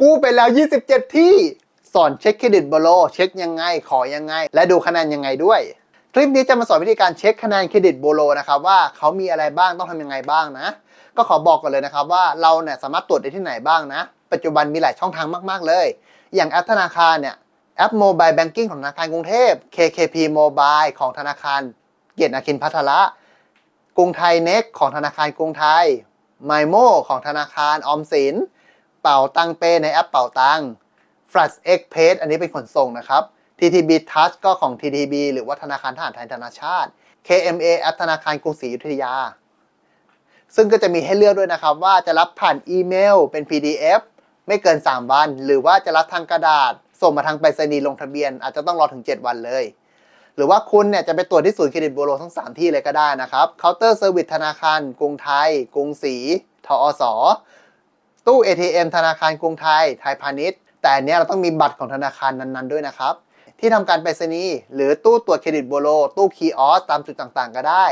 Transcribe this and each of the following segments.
กู้ไปแล้ว 27 ที่ สอนเช็คเครดิตโบโลเช็คยังไง ขอยังไง และดูคะแนนยังไงด้วย คลิปนี้จะมาสอนวิธีการเช็คคะแนนเครดิตโบโลนะครับว่าเขามีอะไรบ้างต้องทำยังไงบ้างนะ ก็ขอบอกก่อนเลยนะครับว่าเราเนี่ยสามารถตรวจได้ที่ไหนบ้างนะ ปัจจุบันมีหลายช่องทางมาก ๆ เลย อย่างแอปธนาคารเนี่ยแอป Mobile Banking ของธนาคารกรุงเทพ KKP Mobile ของธนาคารเกียรตินาคินพัทละกรุงไทยเน็กของธนาคารกรุงไทย m y m o ของธนาคารออมสิน เป่าตังเปในแอปเป่าตัง f l a s h Express อันนี้เป็นขนส่งนะครับ TTB Touch ก็ของ TTB หรือว่าธนาคารทหารไทยธนาชาติ KMA แอปธนาคารกรุงศรีอยุธยา ซึ่งก็จะมีให้เลือกด้วยนะครับ ว่าจะรับผ่านอีเมลเป็น PDF ไม่เกิน 3 วัน หรือว่าจะรับทางกระดาษ ส่งมาทางไปรษณีย์ลงทะเบียน อาจจะต้องรอถึง 7 วันเลย หรือว่าคุณเนี่ยจะไปตรวจที่ศูนย์เครดิตบูโรทั้ง 3 ที่เลยก็ได้นะครับเคาน์เตอร์เซอร์วิสธนาคาร กรุงไทย กรุงศรีทอส ตู้ ATM ธนาคารกรุงไทย ไทยพาณิชย์ แต่อันเนี้ยเราต้องมีบัตรของธนาคารนั้นๆด้วยนะครับ ที่ทำการไปรษณีย์หรือตู้ตรวจเครดิตบูโรตู้คีออสตามจุดต่างๆ ก็ได้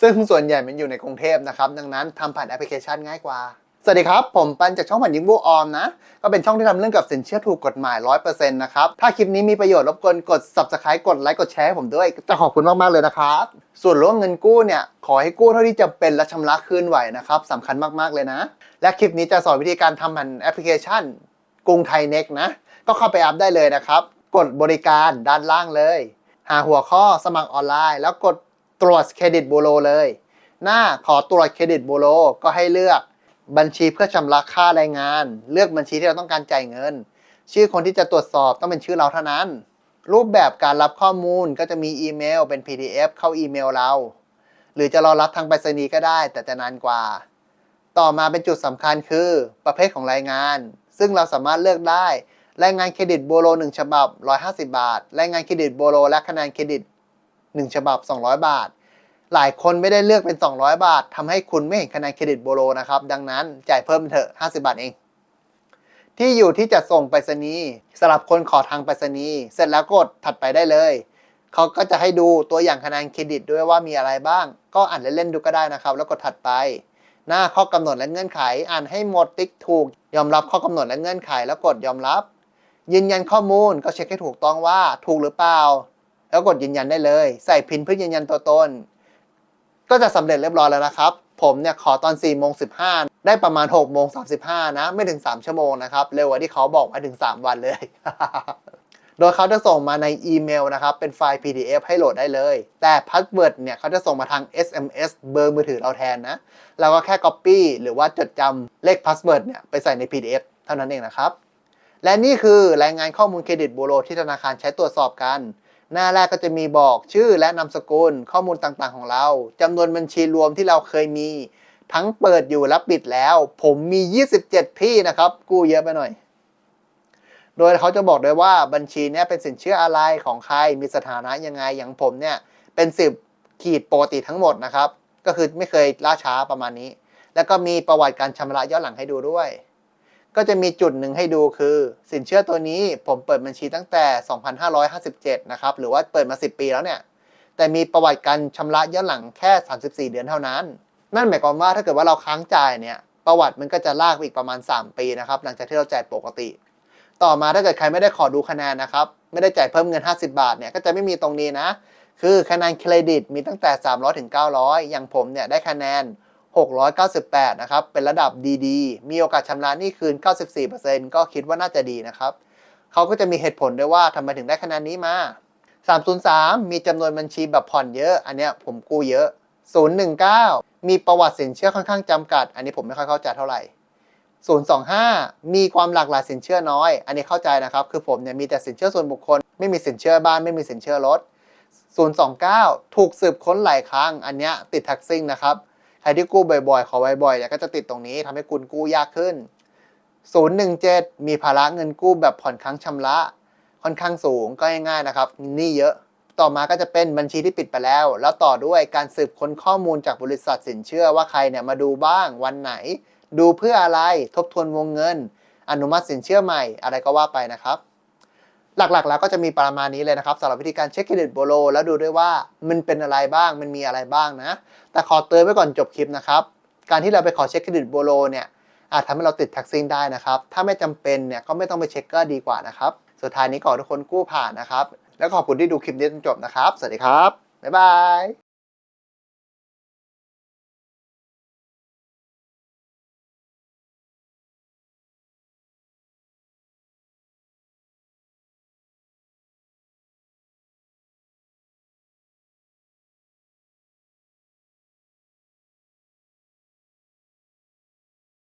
ซึ่งส่วนใหญ่มันอยู่ในกรุงเทพนะครับ ดังนั้นทำผ่านแอปพลิเคชันง่ายกว่า สวัสดีครับ ผมปันจากช่องผ่านยิงบูออมนะ ก็เป็นช่องที่ทำเรื่องกับสินเชื่อถูกกฎหมาย 100%นะครับ ถ้าคลิปนี้มีประโยชน์รบกวนกด subscribe กดไลค์กดแชร์ให้ผมด้วย จะขอบคุณมาก ๆ เลยนะครับ ส่วนเรื่องเงินกู้เนี่ย ขอให้กู้เท่าที่จำเป็นและชำระคืนไหวนะครับสำคัญมาก ๆ เลยนะ และคลิปนี้จะสอนวิธีการทำผ่านแอปพลิเคชันกรุงไทยเน็กนะ ก็เข้าไปอัพได้เลยนะครับ กดบริการด้านล่างเลย หาหัวข้อสมัครออนไลน์ แล้วกดตรวจเครดิตบูโรเลย หน้าขอตรวจเครดิตบูโรก็ให้เลือก บัญชีเพื่อชำระค่าแรงงาน เลือกบัญชีที่เราต้องการจ่ายเงิน ชื่อคนที่จะตรวจสอบต้องเป็นชื่อเราเท่านั้น รูปแบบการรับข้อมูลก็จะมีอีเมล เป็น PDF เข้าอีเมลเรา หรือจะรอรับทางไปรษณีย์ก็ได้ แต่จะนานกว่า ต่อมาเป็นจุดสำคัญคือประเภทของรายงาน ซึ่งเราสามารถเลือกได้ รายงานเครดิตโบโล1ฉบับ 150 บาท รายงานเครดิตโบโลและคะแนนเครดิต 1 ฉบับ 200 บาท หลายคนไม่ได้เลือกเป็น 200 บาททำให้คุณไม่เห็นคะแนนเครดิตโบโลนะครับ ดังนั้นจ่ายเพิ่มเถอะ 50 บาทเอง ที่อยู่ที่จะส่งไปรษณีย์สำหรับคนขอทางไปรษณีย์เสร็จแล้วกดถัดไปได้เลยเขาก็จะให้ดูตัวอย่างคะแนนเครดิตด้วยว่ามีอะไรบ้าง ก็อ่านเล่นๆดูก็ได้นะครับ แล้วกดถัดไป หน้าข้อกำหนดและเงื่อนไข อ่านให้หมดติ๊กถูก ยอมรับข้อกำหนดและเงื่อนไข แล้วกดยอมรับ ยืนยันข้อมูลก็เช็คให้ถูกต้องว่าถูกหรือเปล่า แล้วกดยืนยันได้เลย ใส่พินเพื่อยืนยันตัวตน ก็จะสำเร็จเรียบร้อยแล้วนะครับ ผมเนี่ยขอตอน4โมง15ได้ประมาณ6โมง35นะไม่ถึง 3 ชั่วโมงนะครับ เร็วกว่าที่เขาบอกไว้ถึง 3 วันเลย โดยเขาจะส่งมาในอีเมลนะครับ เป็นไฟล์ PDF ให้โหลดได้เลย แต่พาสเวิร์ดเนี่ยเขาจะส่งมาทาง SMS เบอร์มือถือเราแทนนะเราก็แค่ Copy หรือว่าจดจำเลขพาสเวิร์ดเนี่ยไปใส่ใน PDF เท่านั้นเองนะครับ และนี่คือรายงานข้อมูลเครดิตบูโรที่ธนาคารใช้ตรวจสอบกัน หน้าแรกก็จะมีบอกชื่อและนามสกุลข้อมูลต่างๆของเราจำนวนบัญชีรวมที่เราเคยมี ทั้งเปิดอยู่และปิดแล้ว ผมมี 27 ที่นะครับ กู้เยอะไปหน่อย โดยเขาจะบอกด้วยว่าบัญชีนี้เป็นสินเชื่ออะไรของใครมีสถานะยังไงอย่างผมเนี่ยเป็น 10 ขีดปกติทั้งหมดนะครับ ก็คือไม่เคยล่าช้าประมาณนี้ แล้วก็มีประวัติการชำระย้อนหลังให้ดูด้วย ก็จะมีจุดหนึ่งให้ดูคือ สินเชื่อตัวนี้ผมเปิดบัญชีตั้งแต่ 2557 นะครับ หรือว่าเปิดมา 10 ปีแล้วเนี่ย แต่มีประวัติการชำระย้อนหลังแค่ 34 เดือนเท่านั้น นั่นหมายความว่าถ้าเกิดว่าเราค้างจ่ายเนี่ย ประวัติมันก็จะลากไปอีกประมาณ 3 ปีนะครับ หลังจากที่เราจ่ายปกติ ต่อมาถ้าเกิดใครไม่ได้ขอดูคะแนนนะครับ ไม่ได้จ่ายเพิ่มเงิน 50 บาทเนี่ย ก็จะไม่มีตรงนี้นะ คือคะแนนเครดิตมีตั้งแต่ 300ถึง900 อย่างผมเนี่ยได้คะแนน 698 นะครับ เป็นระดับดีๆ มีโอกาสชำระหนี้คืน 94%ก็คิดว่าน่าจะดีนะครับ เขาก็จะมีเหตุผลด้วยว่าทำไมถึงได้คะแนนนี้มา 303 มีจำนวนบัญชีแบบผ่อนเยอะ อันเนี้ยผมกู้เยอะ 019 มีประวัติสินเชื่อค่อนข้างจำกัด อันนี้ผมไม่ค่อยเข้าใจเท่าไหร่ 025 มีความหลากหลายสินเชื่อน้อย อันนี้เข้าใจนะครับ คือผมเนี่ยมีแต่สินเชื่อส่วนบุคคล ไม่มีสินเชื่อบ้าน ไม่มีสินเชื่อรถ 029 ถูกสืบค้นหลายครั้ง อันเนี้ยติดแท็กซิ่งนะครับ ใครที่กู้บ่อยๆ ขอบ่อยๆเนี่ยก็จะติดตรงนี้ทำให้คุณกู้ยากขึ้น 017 มีภาระเงินกู้แบบผ่อนครั้งชำระ ค่อนข้างสูงก็ง่ายๆนะครับนี้เยอะ ต่อมาก็จะเป็นบัญชีที่ปิดไปแล้ว แล้วต่อด้วยการสืบค้นข้อมูลจากบริษัทสินเชื่อว่าใครเนี่ยมาดูบ้างวันไหน ดูเพื่ออะไรทบทวนวงเงิน อนุมัติสินเชื่อใหม่อะไรก็ว่าไปนะครับ หลักๆ แล้วก็จะมีประมาณนี้เลยนะครับสำหรับวิธีการเช็คเครดิตโบโล แล้วดูด้วยว่ามันเป็นอะไรบ้างมันมีอะไรบ้างนะ แต่ขอเตือนไว้ก่อนจบคลิปนะครับการที่เราไปขอเช็คเครดิตโบโลเนี่ยอาจทำให้เราติดแท็กซี่ได้นะครับ ถ้าไม่จำเป็นเนี่ยก็ไม่ต้องไปเช็คก็ดีกว่านะครับ สุดท้ายนี้ขอทุกคนกู้ผ่านนะครับ แล้วขอบคุณที่ดูคลิปนี้จนจบนะครับ สวัสดีครับ บ๊ายบาย